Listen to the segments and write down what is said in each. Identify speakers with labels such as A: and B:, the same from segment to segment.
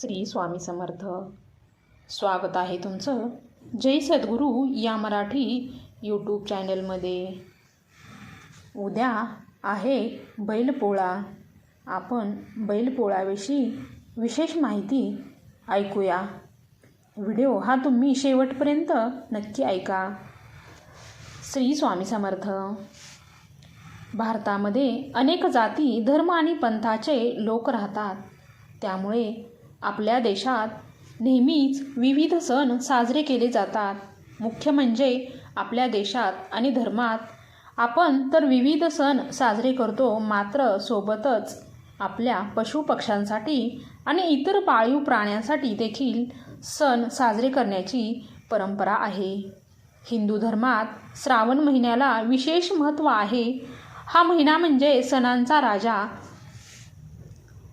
A: श्री स्वामी समर्थ. स्वागत आहे तुमचं. जय सद्गुरू या मराठी यूट्यूब चॅनलमध्ये उद्या आहे बैलपोळा. आपण बैलपोळाविषयी विशेष माहिती ऐकूया. व्हिडिओ हा तुम्ही शेवटपर्यंत नक्की ऐका. श्री स्वामी समर्थ. भारतामध्ये अनेक जाती धर्म आणि पंथाचे लोक राहतात. त्यामुळे आपल्या देशात नेहमीच विविध सण साजरे केले जातात. मुख्य म्हणजे आपल्या देशात आणि धर्मात आपण तर विविध सण साजरे करतो मात्र सोबतच आपल्या पशुपक्ष्यांसाठी आणि इतर पाळीव प्राण्यांसाठी देखील सण साजरे करण्याची परंपरा आहे. हिंदू धर्मात श्रावण महिन्याला विशेष महत्त्व आहे. हा महिना म्हणजे सणांचा राजा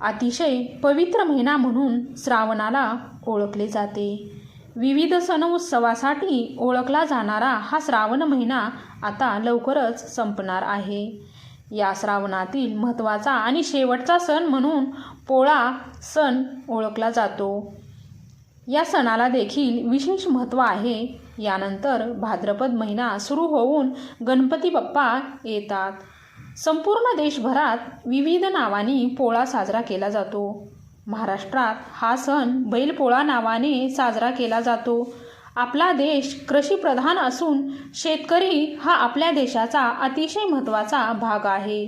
A: अतिशय पवित्र महिना म्हणून श्रावणाला ओळखले जाते. विविध सण उत्सवासाठी ओळखला जाणारा हा श्रावण महिना आता लवकरच संपणार आहे. या श्रावणातील महत्त्वाचा आणि शेवटचा सण म्हणून पोळा सण ओळखला जातो. या सणाला देखील विशेष महत्त्व आहे. यानंतर भाद्रपद महिना सुरू होऊन गणपती बाप्पा येतात. संपूर्ण देशभरात विविध नावांनी पोळा साजरा केला जातो. महाराष्ट्रात हा सण बैलपोळा नावाने साजरा केला जातो. आपला देश कृषीप्रधान असून शेतकरी हा आपल्या देशाचा अतिशय महत्त्वाचा भाग आहे.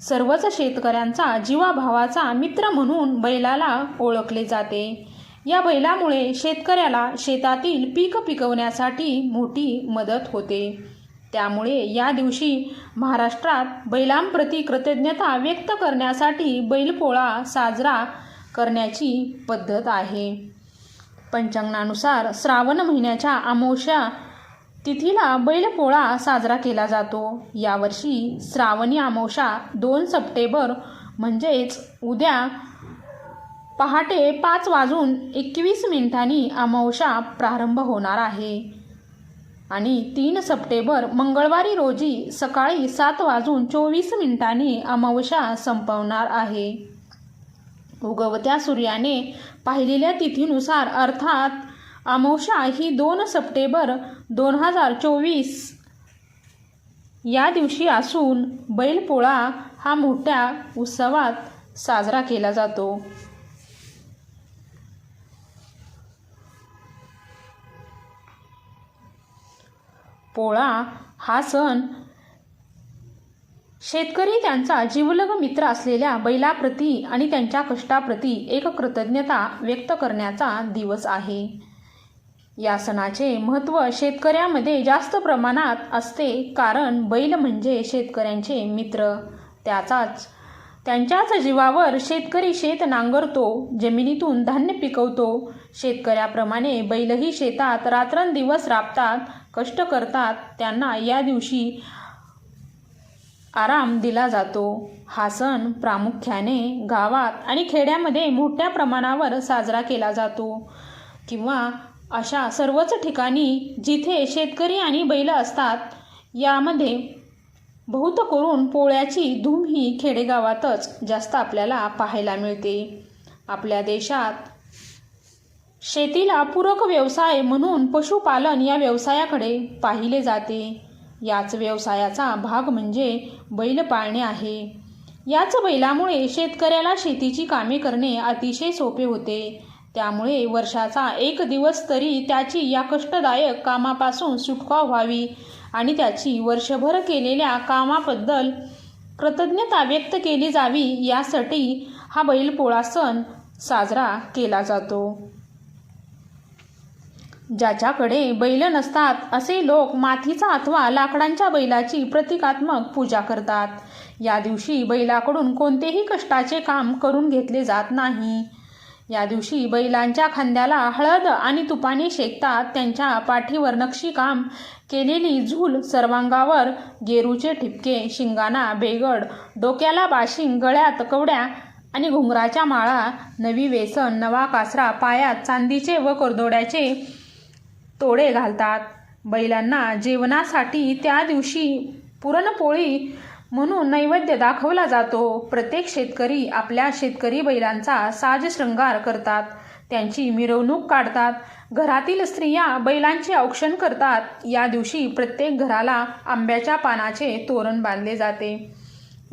A: सर्वच शेतकऱ्यांचा जीवाभावाचा मित्र म्हणून बैलाला ओळखले जाते. या बैलामुळे शेतकऱ्याला शेतातील पीक पिकवण्यासाठी मोठी मदत होते. त्यामुळे या दिवशी महाराष्ट्रात बैलांप्रती कृतज्ञता व्यक्त करण्यासाठी बैलपोळा साजरा करण्याची पद्धत आहे. पंचांगानुसार श्रावण महिन्याच्या अमावस्या तिथीला बैलपोळा साजरा केला जातो. यावर्षी श्रावणी अमावस्या दोन सप्टेंबर म्हणजेच उद्या पहाटे पाच वाजून एकवीस मिनिटांनी अमावस्या प्रारंभ होणार आहे. आणि तीन सप्टेंबर मंगळवारी रोजी सकाळी सात वाजून चोवीस मिनिटांनी अमावस्या संपवणार आहे. उगवत्या सूर्याने पाहिलेल्या तिथीनुसार अर्थात अमावस्या ही दोन सप्टेंबर दोन हजार चोवीस या दिवशी असून बैलपोळा हा मोठ्या उत्सवात साजरा केला जातो. पोळा हा सण शेतकरी त्यांचा जीवलग मित्र असलेल्या बैलाप्रती आणि त्यांच्या कष्टाप्रती एक कृतज्ञता व्यक्त करण्याचा दिवस आहे. या सणाचे महत्त्व शेतकऱ्यामध्ये जास्त प्रमाणात असते कारण बैल म्हणजे शेतकऱ्यांचे मित्र. त्याचाच त्यांच्याच जीवावर शेतकरी शेत नांगरतो जमिनीतून धान्य पिकवतो. शेतकऱ्याप्रमाणे बैलही शेतात रात्रंदिवस राबतात कष्ट करतात त्यांना या दिवशी आराम दिला जातो. हा सण प्रामुख्याने गावात आणि खेड्यामध्ये मोठ्या प्रमाणावर साजरा केला जातो. किंवा अशा सर्वच ठिकाणी जिथे शेतकरी आणि बैल असतात यामध्ये बहुत करून पोळ्याची धूम ही खेडेगावातच जास्त आपल्याला पाहायला मिळते. आपल्या देशात शेतीला पूरक व्यवसाय म्हणून पशुपालन या व्यवसायाकडे पाहिले जाते. याच व्यवसायाचा भाग म्हणजे बैल पाळणे आहे. याच बैलामुळे शेतकऱ्याला शेतीची कामे करणे अतिशय सोपे होते. त्यामुळे वर्षाचा एक दिवस तरी त्याची या कष्टदायक कामापासून सुटका व्हावी आणि त्याची वर्षभर केलेल्या कामाबद्दल कृतज्ञता व्यक्त केली जावी यासाठी हा बैलपोळा सण साजरा केला जातो. ज्याच्याकडे बैल नसतात असे लोक मातीचा अथवा लाकडांच्या बैलाची प्रतिकात्मक पूजा करतात. या दिवशी बैलाकडून कोणतेही कष्टाचे काम करून घेतले जात नाही. या दिवशी बैलांच्या खांद्याला हळद आणि तुपाने शेकतात त्यांच्या पाठीवर नक्षीकाम केलेली झूल सर्वांगावर गेरूचे ठिपके शिंगाना बेगड डोक्याला बाशिंग गळ्यात कवड्या आणि घुंगराच्या माळा नवी वेसन नवा कासरा पायात चांदीचे व करदोड्याचे तोडे घालतात. बैलांना जेवणासाठी त्या दिवशी पुरणपोळी म्हणून नैवेद्य दाखवला जातो. प्रत्येक शेतकरी आपल्या शेतकरी बैलांचा साजशृंगार करतात. त्यांची मिरवणूक काढतात. घरातील स्त्रिया बैलांचे औक्षण करतात. या दिवशी प्रत्येक घराला आंब्याच्या पानाचे तोरण बांधले जाते.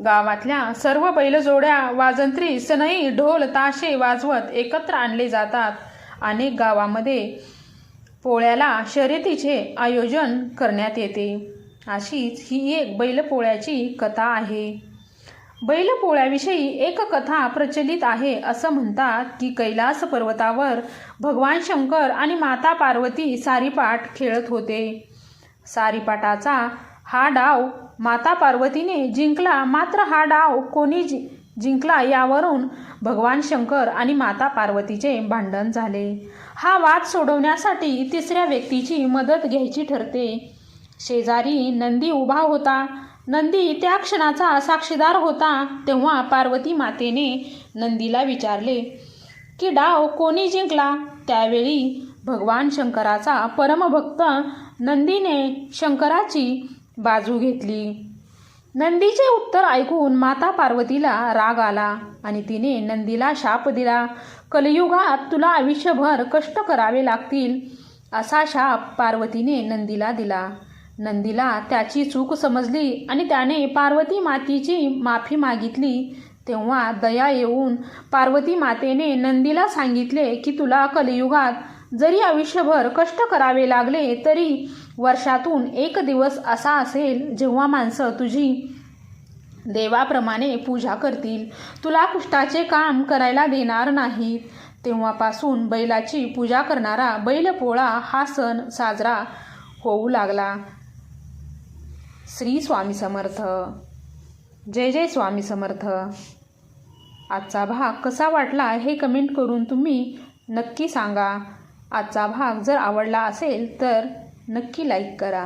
A: गावातल्या सर्व बैलजोड्या वाजंत्री सनई ढोल ताशे वाजवत एकत्र आणले जातात. अनेक गावामध्ये पोळ्याला शर्यतीचे आयोजन करण्यात येते. अशीच ही एक बैलपोळ्याची कथा आहे. बैलपोळ्याविषयी एक कथा प्रचलित आहे असं म्हणतात की कैलास पर्वतावर भगवान शंकर आणि माता पार्वती सारीपाट खेळत होते. सारीपाटाचा हा डाव माता पार्वतीने जिंकला. मात्र हा डाव कोणी जि जिंकला यावरून भगवान शंकर आणि माता पार्वतीचे भांडण झाले. हा वाद सोडवण्यासाठी तिसऱ्या व्यक्तीची मदत घ्यायची ठरते. शेजारी नंदी उभा होता. नंदी त्या क्षणाचा साक्षीदार होता तेव्हा पार्वती मातेने नंदीला विचारले की डाव कोणी जिंकला? त्यावेळी भगवान शंकराचा परमभक्त नंदीने शंकराची बाजू घेतली. नंदीचे उत्तर ऐकून माता पार्वतीला राग आला आणि तिने नंदीला शाप दिला. कलियुगात तुला आयुष्यभर कष्ट करावे लागतील असा शाप पार्वतीने नंदीला दिला. नंदीला त्याची चूक समजली आणि त्याने पार्वती मातेची माफी मागितली. तेव्हा दया येऊन पार्वती मातेने नंदीला सांगितले की तुला कलियुगात जरी आयुष्यभर कष्ट करावे लागले तरी वर्षातून एक दिवस असा असेल जेव्हा माणसं तुझी देवाप्रमाणे पूजा करतील. तुला कुष्ठाचे काम करायला देणार नाहीत. तेव्हापासून बैलाची पूजा करणारा बैलपोळा हा सण साजरा होऊ लागला. श्री स्वामी समर्थ. जय जय स्वामी समर्थ. आजचा भाग कसा वाटला हे कमेंट करून तुम्ही नक्की सांगा. आजचा भाग जर आवडला असेल तर नक्की लाईक करा.